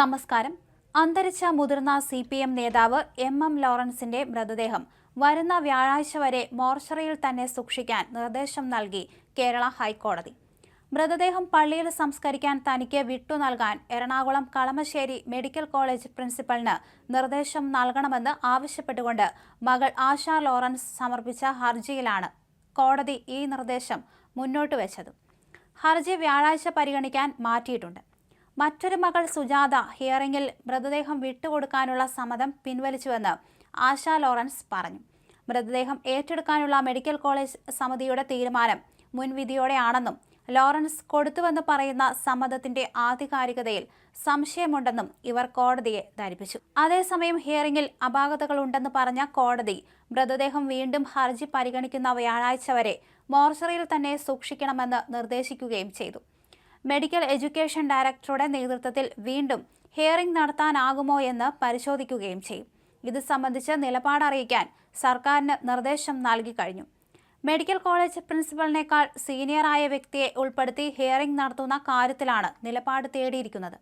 നമസ്കാരം. അന്തരിച്ച മുതിർന്ന സി പി എം നേതാവ് എം എം ലോറൻസിന്റെ മൃതദേഹം വരുന്ന വ്യാഴാഴ്ച വരെ മോർച്ചറിയിൽ തന്നെ സൂക്ഷിക്കാൻ നിർദ്ദേശം നൽകി കേരള ഹൈക്കോടതി. മൃതദേഹം പള്ളിയിൽ സംസ്കരിക്കാൻ തനിക്ക് വിട്ടു നൽകാൻ എറണാകുളം കളമശ്ശേരി മെഡിക്കൽ കോളേജ് പ്രിൻസിപ്പലിന് നിർദ്ദേശം നൽകണമെന്ന് ആവശ്യപ്പെട്ടുകൊണ്ട് മകൾ ആശ ലോറൻസ് സമർപ്പിച്ച ഹർജിയിലാണ് കോടതി ഈ നിർദ്ദേശം മുന്നോട്ട് വെച്ചത് ഹർജി വ്യാഴാഴ്ച പരിഗണിക്കാൻ മാറ്റിയിട്ടുണ്ട്. മറ്റൊരു മകൾ സുജാത ഹിയറിംഗിൽ മൃതദേഹം വിട്ടുകൊടുക്കാനുള്ള സമ്മതം പിൻവലിച്ചുവെന്ന് ആശ ലോറൻസ് പറഞ്ഞു. മൃതദേഹം ഏറ്റെടുക്കാനുള്ള മെഡിക്കൽ കോളേജ് സമിതിയുടെ തീരുമാനം മുൻവിധിയോടെയാണെന്നും ലോറൻസ് കൊടുത്തുവെന്ന് പറയുന്ന സമ്മതത്തിന്റെ ആധികാരികതയിൽ സംശയമുണ്ടെന്നും ഇവർ കോടതിയെ ധരിപ്പിച്ചു. അതേസമയം ഹിയറിംഗിൽ അപാകതകളുണ്ടെന്ന് പറഞ്ഞ കോടതി മൃതദേഹം വീണ്ടും ഹർജി പരിഗണിക്കുന്ന വ്യാഴാഴ്ച വരെ മോർച്ചറിയിൽ തന്നെ സൂക്ഷിക്കണമെന്ന് നിർദ്ദേശിക്കുകയും ചെയ്തു. മെഡിക്കൽ എഡ്യൂക്കേഷൻ ഡയറക്ടറുടെ നേതൃത്വത്തിൽ വീണ്ടും ഹിയറിംഗ് നടത്താനാകുമോ എന്ന് പരിശോധിക്കുകയും ചെയ്യും. ഇത് സംബന്ധിച്ച് നിലപാടറിയിക്കാൻ സർക്കാരിന് നിർദ്ദേശം നൽകി കഴിഞ്ഞു. മെഡിക്കൽ കോളേജ് പ്രിൻസിപ്പലിനേക്കാൾ സീനിയറായ വ്യക്തിയെ ഉൾപ്പെടുത്തി ഹിയറിംഗ് നടത്തുന്ന കാര്യത്തിലാണ് നിലപാട് തേടിയിരിക്കുന്നത്.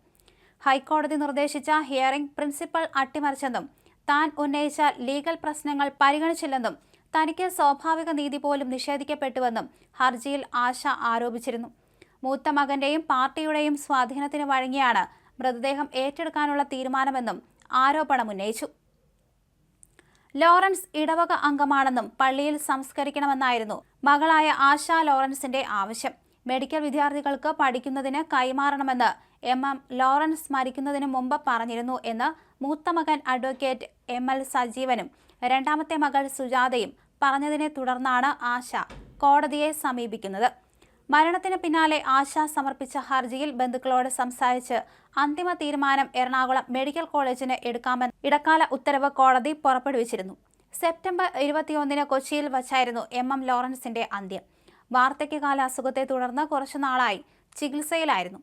ഹൈക്കോടതി നിർദ്ദേശിച്ച ഹിയറിംഗ് പ്രിൻസിപ്പൽ അട്ടിമറിച്ചെന്നും താൻ ഉന്നയിച്ച ലീഗൽ പ്രശ്നങ്ങൾ പരിഗണിച്ചില്ലെന്നും തനിക്ക് സ്വാഭാവിക നീതി പോലും നിഷേധിക്കപ്പെട്ടുവെന്നും ഹർജിയിൽ ആശ ആരോപിച്ചിരുന്നു. മൂത്ത മകന്റെയും പാർട്ടിയുടെയും സ്വാധീനത്തിന് വഴങ്ങിയാണ് മൃതദേഹം ഏറ്റെടുക്കാനുള്ള തീരുമാനമെന്നും ആരോപണം ഉന്നയിച്ചു. ലോറൻസ് ഇടവക അംഗമാണെന്നും പള്ളിയിൽ സംസ്കരിക്കണമെന്നായിരുന്നു മകളായ ആശ ലോറൻസിന്റെ ആവശ്യം. മെഡിക്കൽ വിദ്യാർത്ഥികൾക്ക് പഠിക്കുന്നതിന് കൈമാറണമെന്ന് എം എം ലോറൻസ് മരിക്കുന്നതിന് മുമ്പ് പറഞ്ഞിരുന്നു എന്ന് മൂത്ത മകൻ അഡ്വക്കേറ്റ് എം എൽ സജീവനും രണ്ടാമത്തെ മകൾ സുജാതയും പറഞ്ഞതിനെ തുടർന്നാണ് ആശ കോടതിയെ സമീപിക്കുന്നത്. മരണത്തിന് പിന്നാലെ ആശ സമർപ്പിച്ച ഹർജിയിൽ ബന്ധുക്കളോട് സംസാരിച്ച് അന്തിമ തീരുമാനം എറണാകുളം മെഡിക്കൽ കോളേജിന് എടുക്കാമെന്ന് ഇടക്കാല ഉത്തരവ് കോടതി പുറപ്പെടുവിച്ചിരുന്നു. സെപ്റ്റംബർ ഇരുപത്തിയൊന്നിന് കൊച്ചിയിൽ വച്ചായിരുന്നു എം എം ലോറൻസിന്റെ അന്ത്യം. വാർദ്ധക്യകാല അസുഖത്തെ തുടർന്ന് കുറച്ചുനാളായി ചികിത്സയിലായിരുന്നു.